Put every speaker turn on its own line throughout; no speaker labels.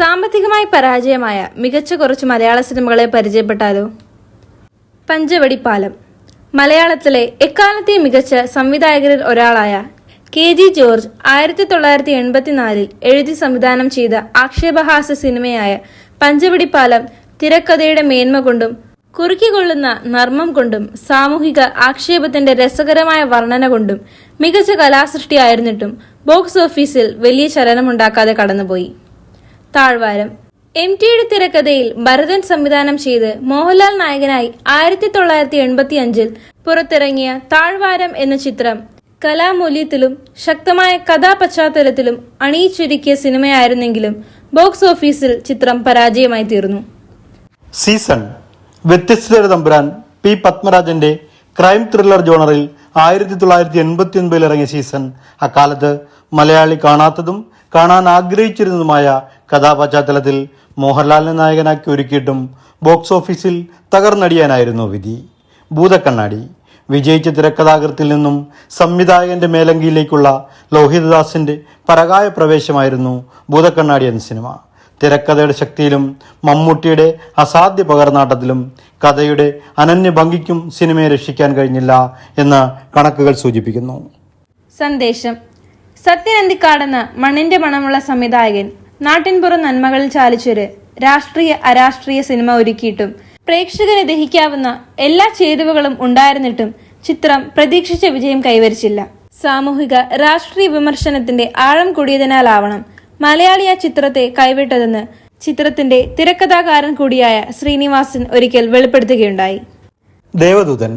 സാമ്പത്തികമായി പരാജയമായ മികച്ച കുറച്ച് മലയാള സിനിമകളെ പരിചയപ്പെട്ടാലോ? പഞ്ചവടി പാലം മലയാളത്തിലെ എക്കാലത്തെയും മികച്ച സംവിധായകരിൽ ഒരാളായ കെ ജി ജോർജ് ആയിരത്തി തൊള്ളായിരത്തി എൺപത്തിനാലിൽ എഴുതി സംവിധാനം ചെയ്ത ആക്ഷേപഹാസ്യ സിനിമയായ പഞ്ചവടി പാലം തിരക്കഥയുടെ മേന്മ കൊണ്ടും കുറുക്കിക്കൊള്ളുന്ന നർമ്മം കൊണ്ടും സാമൂഹിക ആക്ഷേപത്തിന്റെ രസകരമായ വർണന കൊണ്ടും മികച്ച കലാസൃഷ്ടിയായിരുന്നിട്ടും ബോക്സ് ഓഫീസിൽ വലിയ ചലനമുണ്ടാക്കാതെ കടന്നുപോയി. താഴ്വാരം. എം ടിയുടെ തിരക്കഥയിൽ ഭരതൻ സംവിധാനം ചെയ്ത് മോഹൻലാൽ നായകനായി ആയിരത്തി തൊള്ളായിരത്തി എൺപത്തി അഞ്ചിൽ പുറത്തിറങ്ങിയ താഴ്വാരം എന്ന ചിത്രം കലാമൂല്യത്തിലും ശക്തമായ കഥാപശ്ചാത്തലത്തിലും അണിയിച്ചൊരുക്കിയ സിനിമയായിരുന്നെങ്കിലും ബോക്സ് ഓഫീസിൽ ചിത്രം പരാജയമായി തീർന്നു.
സീസൺ. വ്യത്യസ്തതയുടെ തമ്പുരാൻ പി പത്മരാജന്റെ ക്രൈം ത്രില്ലർ ജോണറിൽ ആയിരത്തി തൊള്ളായിരത്തി എൺപത്തി ഒൻപതിൽ ഇറങ്ങിയ സീസൺ. അക്കാലത്ത് മലയാളി കാണാത്തതും കാണാൻ ആഗ്രഹിച്ചിരുന്നതുമായ കഥാപശ്ചാത്തലത്തിൽ മോഹൻലാലിനെ നായകനാക്കി ഒരുക്കിയിട്ടും ബോക്സ് ഓഫീസിൽ തകർന്നടിയാനായിരുന്നു വിധി. ഭൂതക്കണ്ണാടി. വിജയിച്ച തിരക്കഥാകൃത്തിൽ നിന്നും സംവിധായകന്റെ മേലങ്കിയിലേക്കുള്ള ലോഹിതദാസിന്റെ പരകായ പ്രവേശമായിരുന്നു ഭൂതക്കണ്ണാടി എന്ന സിനിമ. തിരക്കഥയുടെ ശക്തിയിലും മമ്മൂട്ടിയുടെ അസാധ്യ പകർന്നാട്ടത്തിലും കഥയുടെ അനന്യ ഭംഗിക്കും സിനിമയെ രക്ഷിക്കാൻ കഴിഞ്ഞില്ല എന്ന് കണക്കുകൾ സൂചിപ്പിക്കുന്നു.
സന്ദേശം. സത്യനന്തിക്കാടെന്ന മണ്ണിന്റെ മണമുള്ള സംവിധായകൻ നാട്ടിൻപുറം നന്മകളിൽ ചാലിച്ചൊരു രാഷ്ട്രീയ അരാഷ്ട്രീയ സിനിമ ഒരുക്കിയിട്ടും പ്രേക്ഷകരെ ദഹിക്കാവുന്ന എല്ലാ ചേരുവകളും ഉണ്ടായിരുന്നിട്ടും ചിത്രം പ്രതീക്ഷിച്ച വിജയം കൈവരിച്ചില്ല. സാമൂഹിക രാഷ്ട്രീയ വിമർശനത്തിന്റെ ആഴം കൂടിയതിനാലാവണം മലയാളി ആ ചിത്രത്തെ കൈവിട്ടതെന്ന് ചിത്രത്തിന്റെ തിരക്കഥാകാരൻ കൂടിയായ ശ്രീനിവാസൻ ഒരിക്കൽ വെളിപ്പെടുത്തുകയുണ്ടായി.
ദേവദൂതൻ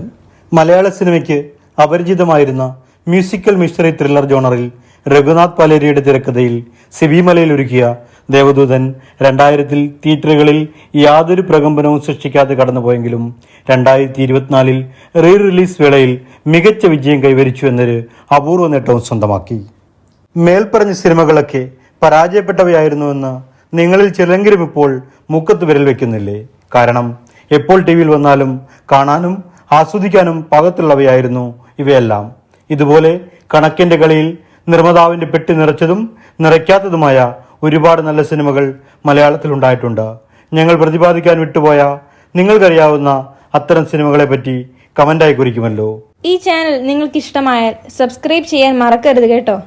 മലയാള സിനിമയ്ക്ക് അപരിചിതമായിരുന്ന മ്യൂസിക്കൽ മിസ്റ്ററി ത്രില്ലർ ജോണറിൽ രഘുനാഥ് പലേരിയുടെ തിരക്കഥയിൽ സിബി മലയിൽ ഒരുക്കിയ ദേവദൂതൻ രണ്ടായിരത്തിൽ തിയേറ്ററുകളിൽ യാതൊരു പ്രകമ്പനവും സൃഷ്ടിക്കാതെ കടന്നുപോയെങ്കിലും രണ്ടായിരത്തി ഇരുപത്തിനാലിൽ റീ റിലീസ് വേളയിൽ മികച്ച വിജയം കൈവരിച്ചു എന്നൊരു അപൂർവ നേട്ടവും സ്വന്തമാക്കി. മേൽപ്പറഞ്ഞ സിനിമകളൊക്കെ പരാജയപ്പെട്ടവയായിരുന്നുവെന്ന് നിങ്ങളിൽ ചിലെങ്കിലും ഇപ്പോൾ മുക്കത്ത് വിരൽ വെക്കുന്നില്ലേ കാരണം എപ്പോൾ ടി വിയിൽ വന്നാലും കാണാനും ആസ്വദിക്കാനും പാകത്തുള്ളവയായിരുന്നു ഇവയെല്ലാം. ഇതുപോലെ കണക്കിന്റെ കളിയിൽ നിർമ്മാതാവിന്റെ പെട്ടി നിറച്ചതും നിറയ്ക്കാത്തതുമായ ഒരുപാട് നല്ല സിനിമകൾ മലയാളത്തിൽ ഉണ്ടായിട്ടുണ്ട്. ഞങ്ങൾ പ്രതിപാദിക്കാൻ വിട്ടുപോയ നിങ്ങൾക്കറിയാവുന്ന അത്തരം സിനിമകളെ പറ്റി കമന്റായി കുറിക്കുമല്ലോ.
ഈ ചാനൽ നിങ്ങൾക്ക് ഇഷ്ടമായാൽ സബ്സ്ക്രൈബ് ചെയ്യാൻ മറക്കരുത് കേട്ടോ.